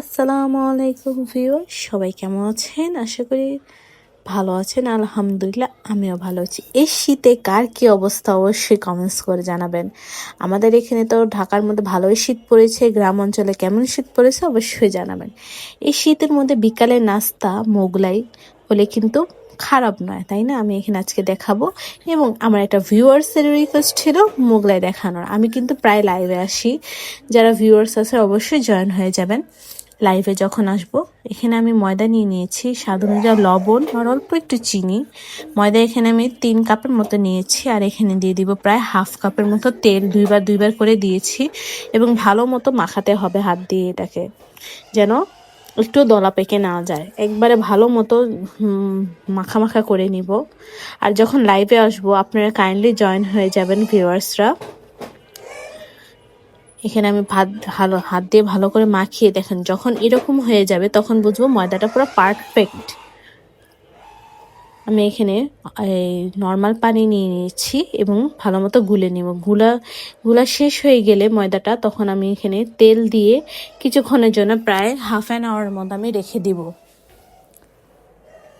আসসালামু আলাইকুম ভিউয়ার সবাই কেমন আছেন? আশা করি ভালো আছেন, আলহামদুলিল্লাহ আমিও ভালো আছি। এই শীতে কার কি অবস্থা অবশ্যই কমেন্টস করে জানাবেন। আমাদের এখানে তো ঢাকার মধ্যে ভালোই শীত পড়েছে, গ্রাম অঞ্চলে কেমন শীত পড়েছে অবশ্যই জানাবেন। এই শীতের মধ্যে বিকালে নাস্তা, মোগলাই হলে কিন্তু খারাপ নয়, তাই না? আমি এখানে আজকে দেখাবো এবং আমার একটা ভিউয়ার্সের রিকোয়েস্ট ছিল মোগলাই দেখানোর। আমি কিন্তু প্রায় লাইভে আসি। যারা ভিউয়ার্স আছে অবশ্যই জয়েন হয়ে যাবেন। লাইভে যখন আসব, এখানে আমি ময়দা নিয়ে নিয়েছি, স্বাদ অনুযায়ী লবণ আর অল্প একটু চিনি। ময়দা এখানে আমি তিন কাপের মতো নিয়েছি আর এখানে দিয়ে দিব প্রায় হাফ কাপের মতো তেল, দুইবার দুইবার করে দিয়েছি এবং ভালো মতো মাখাতে হবে হাত দিয়ে এটাকে, যেন একটু দলা পেকে না যায়। একবারে ভালো মতো মাখা মাখা করে নিব। আর যখন লাইভে আসব, আপনারা কাইন্ডলি জয়েন হয়ে যাবেন ভিউয়ার্সরা এখানে আমি ভাত ভালো, হাত দিয়ে ভালো করে মাখিয়ে দেখেন, যখন এরকম হয়ে যাবে তখন বুঝব ময়দাটা পুরো পারফেক্ট আমি এখানে এই নর্মাল পানি নিয়ে নিয়েছি এবং ভালো মতো গুলে নেব। গুলা গুলা শেষ হয়ে গেলে ময়দাটা তখন আমি এখানে তেল দিয়ে কিছুক্ষণের জন্য প্রায় হাফ অ্যান আওয়ার মতো আমি রেখে দিব।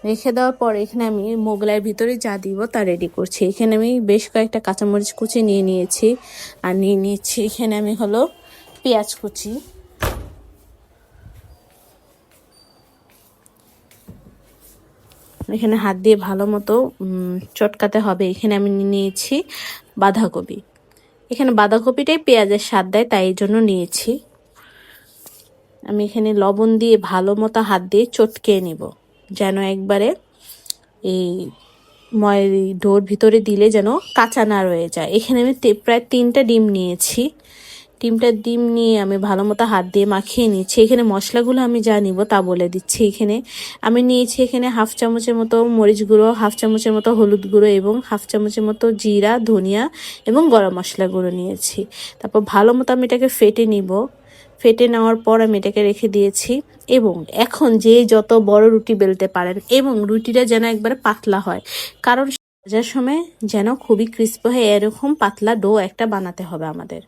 রেখে দেওয়ার পর এখানে আমি মোগলাইয়ের ভিতরে যা দিব তা রেডি করছি। এখানে আমি বেশ কয়েকটা কাঁচামরিচ কুচি নিয়ে নিয়েছি। আর নিয়ে নিয়েছি এখানে আমি হলো পেঁয়াজ কুচি। এখানে হাত দিয়ে ভালো মতো চটকাতে হবে। এখানে আমি নিয়ে নিয়েছি বাঁধাকপি। এখানে বাঁধাকপিটাই পেঁয়াজের স্বাদ দেয়, তাই জন্য নিয়েছি। আমি এখানে লবণ দিয়ে ভালো মতো হাত দিয়ে চটকে নিব। যেন একবারে এই ময় ডোর ভিতরে দিলে যেন কাঁচা না রয়ে যায়। এখানে আমি প্রায় তিনটা ডিম নিয়েছি। ডিমটা ডিম নিয়ে আমি ভালো মতো হাত দিয়ে মাখিয়ে নিচ্ছি। এখানে মশলাগুলো আমি যা নিব তা বলে দিচ্ছি। এখানে আমি নিয়েছি এখানে হাফ চামচের মতো মরিচ গুঁড়ো, হাফ চামচের মতো হলুদ গুঁড়ো এবং হাফ চামচের মতো জিরা, ধনিয়া এবং গরম মশলা গুঁড়ো নিয়েছি। তারপর ভালো মতো আমি এটাকে ফেটে নিব। ফেটে নেওয়ার পর আমি এটাকে রেখে দিয়েছি এবং এখন যে যত বড় রুটি বেলতে পারেন এবং রুটিটা যেন একবারে পাতলা হয়, কারণ ভাজার সময় যেন খুবই ক্রিস্প হয় এরকম পাতলা ডো একটা বানাতে হবে আমাদের।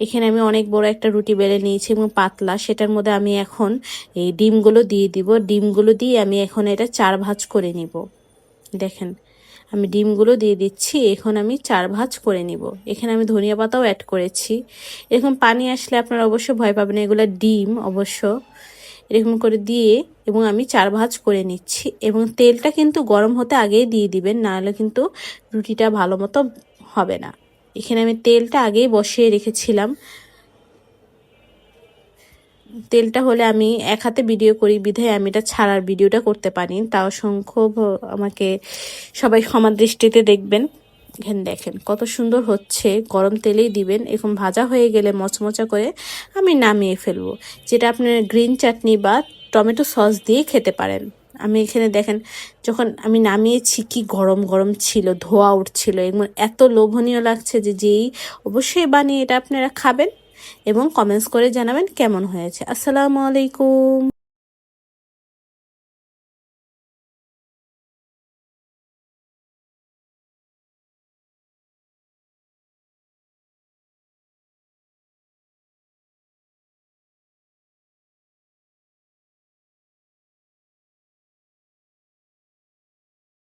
এখানে আমি অনেক বড় একটা রুটি বেলে নিয়েছি এবং পাতলা, সেটার মধ্যে আমি এখন এই ডিমগুলো দিয়ে দিব। ডিমগুলো দিয়ে আমি এখন এটা চার ভাজ করে নিব। দেখেন আমি ডিমগুলো দিয়ে দিচ্ছি, এখন আমি চার ভাঁজ করে নিব। এখানে আমি ধনিয়া পাতাও অ্যাড করেছি। এরকম পানি আসলে আপনারা অবশ্যই ভয় পাবেন এগুলো ডিম অবশ্য। এরকম করে দিয়ে এবং আমি চার ভাঁজ করে নিচ্ছি এবং তেলটা কিন্তু গরম হতে আগেই দিয়ে দিবেন, নাহলে কিন্তু রুটিটা ভালো মতো হবে না। এখানে আমি তেলটা আগেই বসিয়ে রেখেছিলাম। তেলটা হলে আমি এক হাতে ভিডিও করি, বিধায় আমি এটা ছাড়ার ভিডিওটা করতে পারি। তাও সংখ্যক আমাকে সবাই সমান দৃষ্টিতে দেখবেন। এখানে দেখেন, কত সুন্দর হচ্ছে। গরম তেলেই দিবেন। এরকম ভাজা হয়ে গেলে মচমচা করে আমি নামিয়ে ফেলব। যেটা আপনার গ্রিন চাটনি বা টমেটো সস দিয়ে খেতে পারেন। আমি এখানে দেখেন, যখন আমি নামিয়েছি, কি গরম গরম ছিল, ধোয়া উঠছিল। এবং এত লোভনীয় লাগছে যে, যেই অবশ্যই বানিয়ে এটা আপনারা খাবেন। এবং কমেন্টস করে জানাবেন কেমন হয়েছে। আসসালামু আলাইকুম।